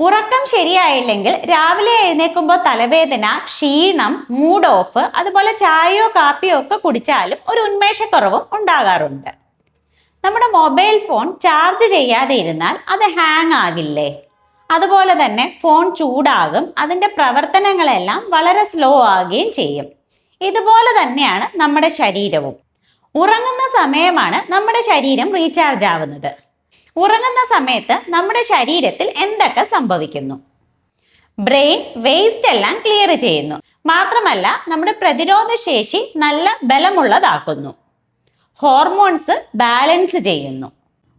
ഉറക്കം ശരിയായില്ലെങ്കിൽ രാവിലെ എഴുന്നേൽക്കുമ്പോൾ തലവേദന ക്ഷീണം മൂഡ് ഓഫ് അതുപോലെ ചായയോ കാപ്പിയോ ഒക്കെ കുടിച്ചാലും ഒരു ഉന്മേഷക്കുറവും ഉണ്ടാകാറുണ്ട്. നമ്മുടെ മൊബൈൽ ഫോൺ ചാർജ് ചെയ്യാതെ ഇരുന്നാൽ അത് ഹാങ് ആകില്ലേ? അതുപോലെ തന്നെ ഫോൺ ചൂടാകും അതിന്റെ പ്രവർത്തനങ്ങളെല്ലാം വളരെ സ്ലോ ആകുകയും ചെയ്യും. ഇതുപോലെ തന്നെയാണ് നമ്മുടെ ശരീരവും. ഉറങ്ങുന്ന സമയമാണ് നമ്മുടെ ശരീരം റീചാർജ് ആവുന്നത്. ഉറങ്ങുന്ന സമയത്ത് നമ്മുടെ ശരീരത്തിൽ എന്തൊക്കെ സംഭവിക്കുന്നു? ബ്രെയിൻ വേസ്റ്റ് എല്ലാം ക്ലിയർ ചെയ്യുന്നു. മാത്രമല്ല നമ്മുടെ പ്രതിരോധ ശേഷി നല്ല ബലമുള്ളതാക്കുന്നു. ഹോർമോൺസ് ബാലൻസ് ചെയ്യുന്നു.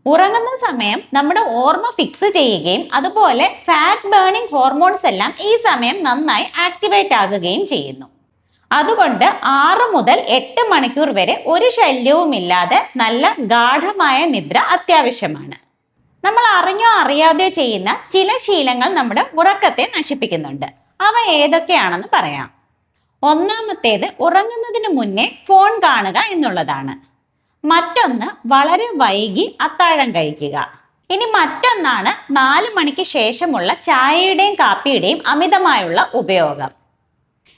ഉറങ്ങുന്ന സമയം നമ്മുടെ ഓർമ്മ ഫിക്സ് ചെയ്യുകയും അതുപോലെ ഫാറ്റ് ബേണിംഗ് ഹോർമോൺസ് എല്ലാം ഈ സമയം നന്നായി ആക്ടിവേറ്റ് ആകുകയും ചെയ്യുന്നു. അതുകൊണ്ട് ആറ് മുതൽ എട്ട് മണിക്കൂർ വരെ ഒരു ശല്യവുമില്ലാതെ നല്ല ഗാഠമായ നിദ്ര അത്യാവശ്യമാണ്. നമ്മൾ അറിഞ്ഞോ അറിയാതെയോ ചെയ്യുന്ന ചില ശീലങ്ങൾ നമ്മുടെ ഉറക്കത്തെ നശിപ്പിക്കുന്നുണ്ട്. അവ ഏതൊക്കെയാണെന്ന് പറയാം. ഒന്നാമത്തേത് ഉറങ്ങുന്നതിന് മുന്നേ ഫോൺ കാണുക എന്നുള്ളതാണ്. മറ്റൊന്ന് വളരെ വൈകി അത്താഴം കഴിക്കുക. ഇനി മറ്റൊന്നാണ് നാല് മണിക്ക് ശേഷമുള്ള ചായയുടെയും കാപ്പിയുടെയും അമിതമായുള്ള ഉപയോഗം.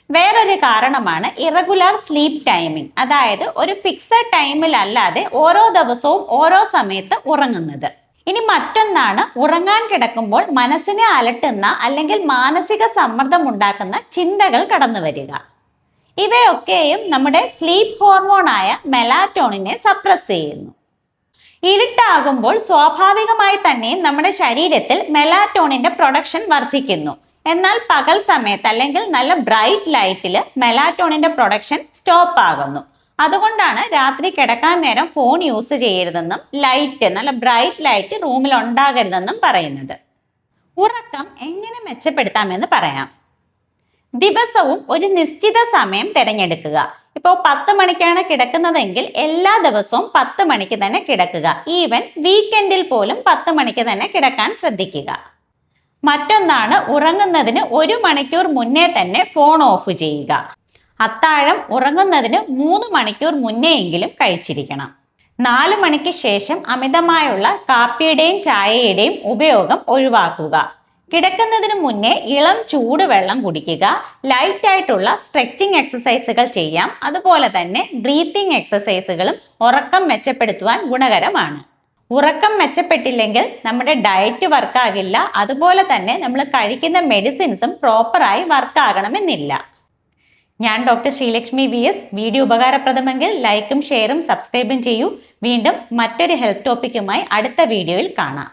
വേറൊരു കാരണമാണ് ഇറഗുലർ സ്ലീപ്പ് ടൈമിംഗ് അതായത് ഒരു ഫിക്സഡ് ടൈമിലല്ലാതെ ഓരോ ദിവസവും ഓരോ സമയത്ത് ഉറങ്ങുന്നത്. ഇനി മറ്റൊന്നാണ് ഉറങ്ങാൻ കിടക്കുമ്പോൾ മനസ്സിനെ അലട്ടുന്ന അല്ലെങ്കിൽ മാനസിക സമ്മർദ്ദം ഉണ്ടാക്കുന്ന ചിന്തകൾ കടന്നു വരിക. ഇവയൊക്കെയും നമ്മുടെ സ്ലീപ്പ് ഹോർമോണായ മെലാറ്റോണിനെ സപ്രസ് ചെയ്യുന്നു. ഇരുട്ടാകുമ്പോൾ സ്വാഭാവികമായി തന്നെയും നമ്മുടെ ശരീരത്തിൽ മെലാറ്റോണിന്റെ പ്രൊഡക്ഷൻ വർദ്ധിക്കുന്നു. എന്നാൽ പകൽ സമയത്ത് അല്ലെങ്കിൽ നല്ല ബ്രൈറ്റ് ലൈറ്റിൽ മെലാറ്റോണിന്റെ പ്രൊഡക്ഷൻ സ്റ്റോപ്പ് ആകുന്നു. അതുകൊണ്ടാണ് രാത്രി കിടക്കാൻ നേരം ഫോൺ യൂസ് ചെയ്യരുതെന്നും ലൈറ്റ് നല്ല ബ്രൈറ്റ് ലൈറ്റ് റൂമിൽ ഉണ്ടാകരുതെന്നും പറയുന്നത്. ഉറക്കം എങ്ങനെ മെച്ചപ്പെടുത്താമെന്ന് പറയാം. ദിവസവും ഒരു നിശ്ചിത സമയം തിരഞ്ഞെടുക്കുക. ഇപ്പോൾ പത്ത് മണിക്കാണ് കിടക്കുന്നതെങ്കിൽ എല്ലാ ദിവസവും പത്ത് മണിക്ക് തന്നെ കിടക്കുക. ഈവൻ വീക്കെൻഡിൽ പോലും പത്ത് മണിക്ക് തന്നെ കിടക്കാൻ ശ്രദ്ധിക്കുക. മറ്റൊന്നാണ് ഉറങ്ങുന്നതിന് ഒരു മണിക്കൂർ മുന്നേ തന്നെ ഫോൺ ഓഫ് ചെയ്യുക. അത്താഴം ഉറങ്ങുന്നതിന് മൂന്ന് മണിക്കൂർ മുന്നേയെങ്കിലും കഴിച്ചിരിക്കണം. നാല് മണിക്ക് ശേഷം അമിതമായുള്ള കാപ്പിയുടെയും ചായയുടെയും ഉപയോഗം ഒഴിവാക്കുക. കിടക്കുന്നതിന് മുന്നേ ഇളം ചൂടുവെള്ളം കുടിക്കുക. ലൈറ്റ് ആയിട്ടുള്ള സ്ട്രെച്ചിങ് എക്സസൈസുകൾ ചെയ്യാം. അതുപോലെ തന്നെ ബ്രീത്തിങ് എക്സസൈസുകളും ഉറക്കം മെച്ചപ്പെടുത്തുവാൻ ഗുണകരമാണ്. ഉറക്കം മെച്ചപ്പെട്ടില്ലെങ്കിൽ നമ്മുടെ ഡയറ്റ് വർക്കാകില്ല അതുപോലെ തന്നെ നമ്മൾ കഴിക്കുന്ന മെഡിസിൻസും പ്രോപ്പറായി വർക്കാകണമെന്നില്ല ഞാൻ doctor Sreelakshmi V S video ഉപകാരപ്രദമെങ്കിൽ ലൈക്കും ഷെയറും സബ്സ്ക്രൈബും ചെയ്യൂ. വീണ്ടും മറ്റൊരു ഹെൽത്ത് ടോപ്പിക്കുമായി അടുത്ത വീഡിയോയിൽ കാണാം.